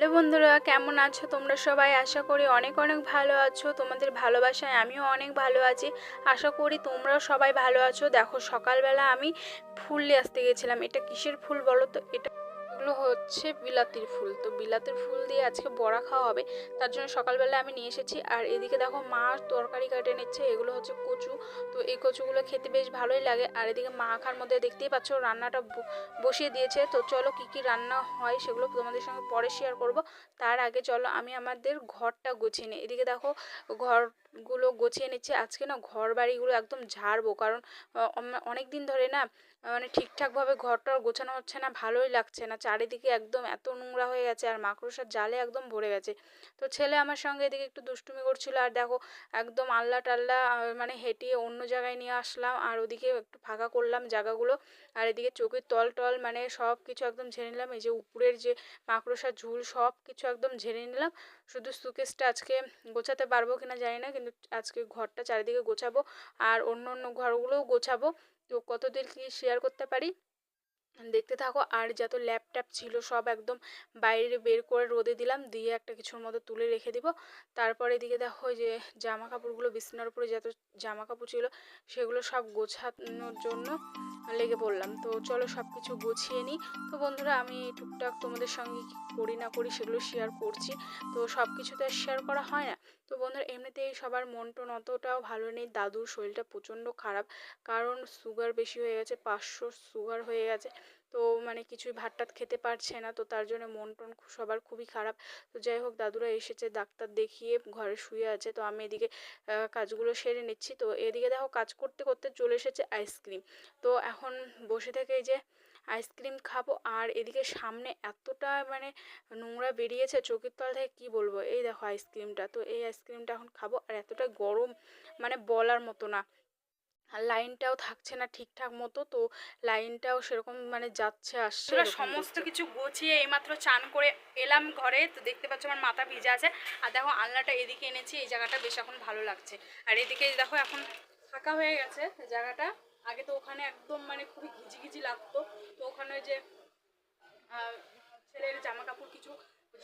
Hello বন্ধুরা, কেমন আছো তোমরা সবাই? আশা করি অনেক অনেক ভালো আছো। তোমাদের ভালোবাসায় আমিও অনেক ভালো আছি। আশা করি তোমরাও সবাই ভালো আছো। দেখো, সকালবেলা আমি ফুল নিয়ে আসতে গেছিলাম। এটা কিসের ফুল বলো তো? এটা হচ্ছে বিলাতির ফুল। তো বিলাতির ফুল দিয়ে আজকে বড়া খাওয়া হবে, তার জন্য সকালবেলা আমি নিয়ে এসেছি। আর এদিকে দেখো মা তরকারি কাটে নিচ্ছে, এগুলো হচ্ছে কচু। তো এই কচুগুলো খেতে বেশ ভালোই লাগে। আর এদিকে মা খার মধ্যে দেখতেই পাচ্ছ রান্নাটা বসিয়ে দিয়েছে। তো চলো কি কি রান্না হয় সেগুলো তোমাদের সঙ্গে পরে শেয়ার করব। তার আগে চলো আমি আমাদের ঘরটা গুছিয়ে নিই। এদিকে দেখো ঘরগুলো গোছিয়ে নিচ্ছে। আজকে না ঘর বাড়িগুলো একদম ঝাড়বো। কারণ অনেক দিন ধরে না মানে ঠিকঠাকভাবে ঘরটা গোছানো হচ্ছে না, ভালোই লাগছে না। চারিদিকে একদম এত নোংরা হয়ে গেছে আর মাকড়সার জালে একদম ভরে গেছে। তো ছেলে আমার সঙ্গে এদিকে একটু দুষ্টুমি করছিল আর দেখো, একদম আল্লাহ টাল্লা মানে হেঁটিয়ে অন্য জায়গায় নিয়ে আসলাম আর ওদিকে একটু ফাঁকা করলাম জায়গাগুলো। আর এদিকে চোখের তল টল মানে সব কিছু একদম ঝেড়ে নিলাম। এই যে উপরের যে মাকড়সার ঝুল সব কিছু একদম ঝেড়ে নিলাম। শুধু সুকেসটা আজকে গোছাতে পারব কিনা জানি না, কিন্তু আজকে ঘরটা চারিদিকে গোছাবো আর অন্য অন্য ঘরগুলোও গোছাবো। তো কতদূর কি শেয়ার করতে পারি? দেখতে থাকো। আর যত ল্যাপটপ ছিল সব একদম বাইরে বের করে রোদে দিলাম। দিয়ে একটা কিছুর মতো তুলে রেখে দিব। তারপরে এদিকে দেখো যে জামা কাপড়গুলো বিছানার উপরে যত জামা কাপড় ছিল সেগুলো সব গোছানোর জন্য লেগে পড়লাম। তো চলো সব কিছু গুছিয়ে নিই। তো বন্ধুরা আমি টুকটাক তোমাদের সঙ্গে করি না করি সেগুলো শেয়ার করছি। তো সব কিছু তো আর শেয়ার করা হয় না। তো বন্ধুরা এমনিতেই সবার মন টন অতটাও ভালো নেই। দাদুর শরীরটা প্রচণ্ড খারাপ। কারণ সুগার বেশি হয়ে গেছে, পাঁচশো সুগার হয়ে গেছে। তো মানে কিছুই ভাত টাত খেতে পারছে না, তো তার জন্য মন টন সবার খুবই খারাপ। তো যাই হোক, দাদুরা এসেছে ডাক্তার দেখিয়ে ঘরে শুয়ে আছে, তো আমি এদিকে কাজগুলো সেরে নিচ্ছি। তো এদিকে দেখো কাজ করতে করতে চলে এসেছে আইসক্রিম। তো এখন বসে থেকে যে আইসক্রিম খাব, আর এদিকে সামনে এতটা মানে নোংরা বেরিয়েছে চোখের তল থেকে, কী বলব? এই দেখো আইসক্রিমটা। তো এই আইসক্রিমটা এখন খাব, আর এতটা গরম মানে বলার মতো না। লাইনটাও থাকছে না ঠিকঠাক মতো তো লাইনটাও সেরকম মানে যাচ্ছে আসছে সমস্ত কিছু গুছিয়ে এইমাত্র চান করে এলাম ঘরে তো দেখতে পাচ্ছ আমার মাথা ভিজে আছে। আর দেখো আলনাটা এদিকে এনেছি এই জায়গাটা বেশ এখন ভালো লাগছে। আর এদিকে দেখো এখন ফাঁকা হয়ে গেছে জায়গাটা। আগে তো ওখানে একদম মানে খুবই ঘিজি ঘিজি লাগতো তো ওখানে যে ছেলের জামা কাপড় কিছু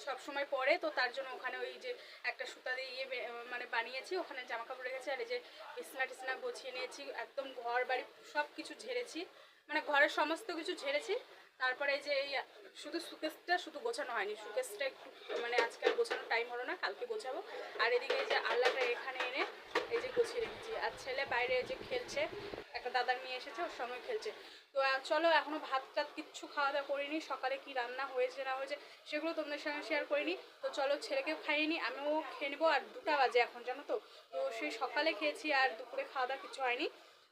সব সময় পরে, তো তার জন্য ওখানে ওই যে একটা সুতা দিয়ে ইয়ে মানে বানিয়েছি, ওখানে জামা কাপড় রেখেছি, আর এই যে বিছনা টিছনা গুছিয়ে নিয়েছি, একদম ঘর বাড়ি সব কিছু ঝেড়েছি মানে ঘরের সমস্ত কিছু ঝেড়েছি, তারপরে এই যে এই শুধু সুকেসটা শুধু গোছানো হয়নি সুকেসটা একটু মানে আজকে আর গোছানোর টাইম হলো না, কালকে গোছাবো, আর এদিকে এই যে আল্লাহটা এখানে এনে এই যে গুছিয়ে রেখেছি, আর ছেলে বাইরে যে খেলছে, একটা দাদার মেয়ে এসেছে, ওর সঙ্গে খেলছে, তো চলো এখনও ভাত টাত কিচ্ছু খাওয়া দাওয়া করিনি, সকালে কি রান্না হয়েছে না হয়েছে সেগুলো তোমাদের সঙ্গে শেয়ার করিনি। তো চলো ছেলেকে খাইয়ে নিই আমিও খেয়ে নেব। আর দুটা বাজে এখন, জানো তো? তো সেই সকালে খেয়েছি আর দুপুরে খাওয়া দাওয়া কিছু হয়নি।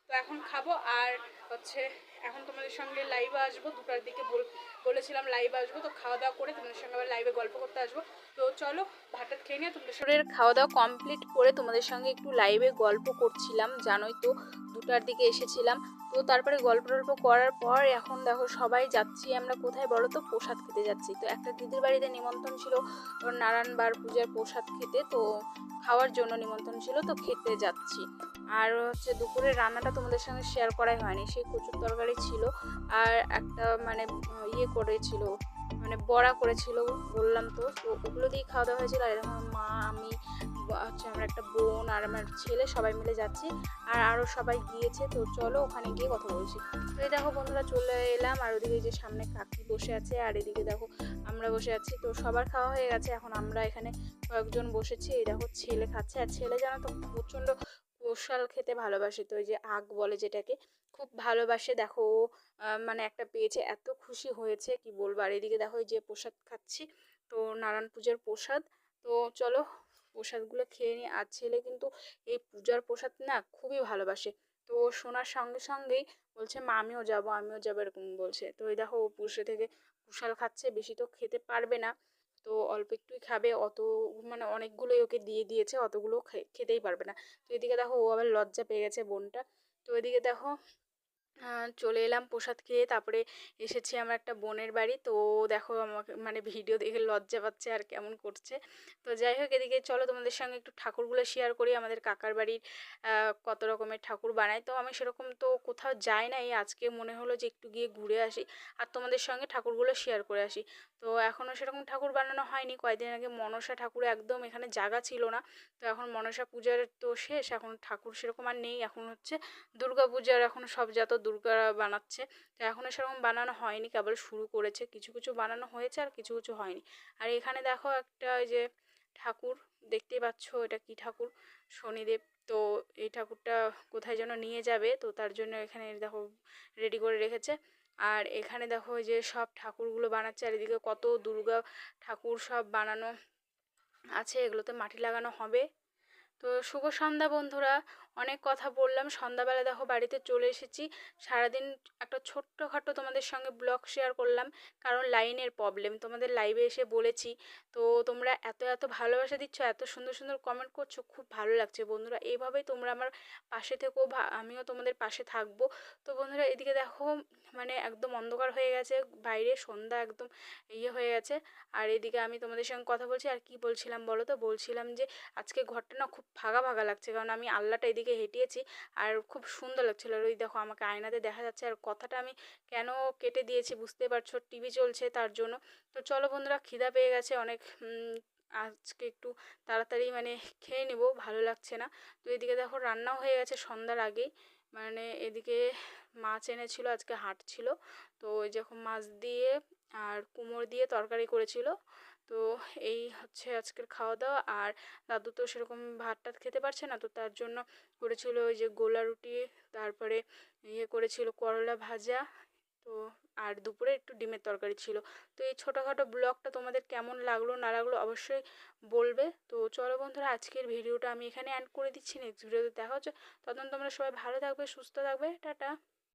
তো এখন খাব আর হচ্ছে এখন তোমাদের সঙ্গে লাইভে আসব, দুটার দিকে বল- বলেছিলাম লাইভে আসব, তো খাওয়া দাওয়া করে তোমাদের সঙ্গে আবার লাইভে গল্প করতে আসব। তো চলো, ভাতটা খেয়ে নিয়ে তোমাদের সঙ্গে খাওয়া দাওয়া কমপ্লিট করে তোমাদের সঙ্গে একটু লাইভে গল্প করছিলাম, জানোই তো, দুটার দিকে এসেছিলাম। তো তারপরে গল্প টল্প করার পর এখন দেখো সবাই যাচ্ছি আমরা কোথায় বলো তো? প্রসাদ খেতে যাচ্ছি। তো একটা দিদির বাড়িতে নিমন্ত্রণ ছিল নারায়ণবার পূজার প্রসাদ খেতে, তো খাওয়ার জন্য নিমন্ত্রণ ছিল, তো খেতে যাচ্ছি। আর হচ্ছে দুপুরের রান্নাটা তোমাদের সঙ্গে শেয়ার করাই হয়নি। সেই কচুর তরকারি ছিল আর একটা মানে ইয়ে করেছিল মানে বড়া করেছিল, বললাম তো। তো ওগুলো দিয়ে খাওয়া দাওয়া হয়েছিল আর এরকম মা, আমি হচ্ছে আমার একটা বোন আর আমার ছেলে সবাই মিলে যাচ্ছি আর আরও সবাই গিয়েছে। তো চলো ওখানে গিয়ে কথা বলছি। তো এই দেখো বন্ধুরা চলে এলাম আর ওদিকে যে সামনে কাকি বসে আছে আর এদিকে দেখো আমরা বসে আছি। তো সবার খাওয়া হয়ে গেছে, এখন আমরা এখানে কয়েকজন বসেছি। এই দেখো ছেলে খাচ্ছে। আর ছেলে জানো তো প্রচণ্ড কোশাল খেতে ভালোবাসে। তো ওই যে আগ বলে যেটাকে, খুব ভালোবাসে। দেখো ও মানে একটা পেয়েছে, এত খুশি হয়েছে, কি বলব? আর এদিকে দেখো যে প্রসাদ খাচ্ছি, তো নারায়ণ পূজার প্রসাদ। তো চলো, প্রসাদগুলো খেয়ে নিই। আর ছেলে কিন্তু এই পূজার প্রসাদ না খুবই ভালোবাসে। তো শোনার সঙ্গে সঙ্গেই বলছে, মা, আমিও যাব আমিও যাব, এরকম বলছে। তো এই দেখো ও বসে থেকে কুশাল খাচ্ছে, বেশি তো খেতে পারবে না। তো অল্প একটুই খাবে। অত মানে অনেকগুলোই ওকে দিয়ে দিয়েছে, অতগুলো খেতেই পারবে না। তো এদিকে দেখো ও আবার লজ্জা পেয়ে গেছে বোনটা। তো এদিকে দেখো চলে এলাম প্রসাদ খেয়ে। তারপরে এসেছি আমার একটা বোনের বাড়ি। তো দেখো আমাকে মানে ভিডিও দেখে লজ্জা পাচ্ছে আর কেমন করছে। তো যাই হোক, এদিকে চলো তোমাদের সঙ্গে একটু ঠাকুরগুলো শেয়ার করি। আমাদের কাকার বাড়ির কত রকমের ঠাকুর বানাই তো আমি সেরকম তো কোথাও যাই নাই। আজকে মনে হলো যে একটু গিয়ে ঘুরে আসি আর তোমাদের সঙ্গে ঠাকুরগুলো শেয়ার করে আসি। তো এখনও সেরকম ঠাকুর বানানো হয়নি। কয়েকদিন আগে মনসা ঠাকুর একদম এখানে জায়গা ছিল না। তো এখন মনসা পূজার তো শেষ। এখন ঠাকুর সেরকম আর নেই। এখন হচ্ছে দুর্গা পূজার এখন সব যত দুর্গা বানাচ্ছে। তো এখনও সেরকম বানানো হয়নি, কেবল শুরু করেছে। কিছু কিছু বানানো হয়েছে আর কিছু কিছু হয়নি। আর এখানে দেখো একটা ওই যে ঠাকুর, দেখতেই পাচ্ছ এটা কি ঠাকুর? শনিদেব। তো এই ঠাকুরটা কোথায় যেন নিয়ে যাবে, তো তার জন্য এখানে দেখো রেডি করে রেখেছে। আর এখানে দেখো যে সব ঠাকুরগুলো বানাচ্ছে, আর এদিকে কত দুর্গা ঠাকুর সব বানানো আছে। এগুলোতে মাটি লাগানো হবে। তো শুভ সন্ধ্যা বন্ধুরা। অনেক কথা বললাম। সন্ধ্যাবেলা দেখো বাড়িতে চলে এসেছি। সারাদিন একটা ছোট্টখাটো তোমাদের সঙ্গে ব্লগ শেয়ার করলাম, কারণ লাইনের প্রবলেম তোমাদের লাইভে এসে বলেছি। তো তোমরা এত এত ভালোবাসা দিচ্ছ, এত সুন্দর সুন্দর কমেন্ট করছ, খুব ভালো লাগছে। বন্ধুরা, এইভাবেই তোমরা আমার পাশে থেকো ভা- আমিও তোমাদের পাশে থাকব। তো বন্ধুরা, এদিকে দেখো মানে একদম অন্ধকার হয়ে গেছে। বাইরে সন্ধ্যা একদম ইয়ে হয়ে গেছে। আর এদিকে আমি তোমাদের সঙ্গে কথা বলছি। আর কি বলছিলাম বলো তো? বলছিলাম যে, আজকে ঘরটা না খুব ফাঁকা ফাঁকা লাগছে। কারণ আমি আল্লাটা এদিকে হেঁটিয়েছি আর খুব সুন্দর লাগছিল। আর ওই দেখো আমাকে আয়নাতে দেখা যাচ্ছে আর কথাটা আমি কেন কেটে দিয়েছি বুঝতে পারছ? টিভি চলছে তার জন্য। তো চলো বন্ধুরা, খিদা পেয়ে গেছে অনেক। আজকে একটু তাড়াতাড়ি মানে খেয়ে নেব, ভালো লাগছে না। তো এদিকে দেখো রান্নাও হয়ে গেছে সন্ধ্যার আগেই। মানে এদিকে মাছ এনেছিল, আজকে হাট ছিল। তো ওই যখন মাছ দিয়ে আর কুমড়ো দিয়ে তরকারি করেছিল। তো এই হচ্ছে আজকের খাওয়া দাওয়া আর দাদু তো সেরকম ভাত টাত খেতে পারছে না, তো তার জন্য করেছিল ওই যে গোলা রুটি, তারপরে ইয়ে করেছিল করলা ভাজা। তো আর দুপুরে একটু ডিমের তরকারি ছিল। তো এই ছোটোখাটো ব্লগটা তোমাদের কেমন লাগল, না লাগল অবশ্যই বলবে। তো চলো বন্ধুরা, আজকের ভিডিওটা আমি এখানে অ্যান্ড করে দিচ্ছি। নেক্সট ভিডিওতে দেখা হচ্ছে। তখন তোমরা সবাই ভালো থাকবে, সুস্থ থাকবে। টাটা।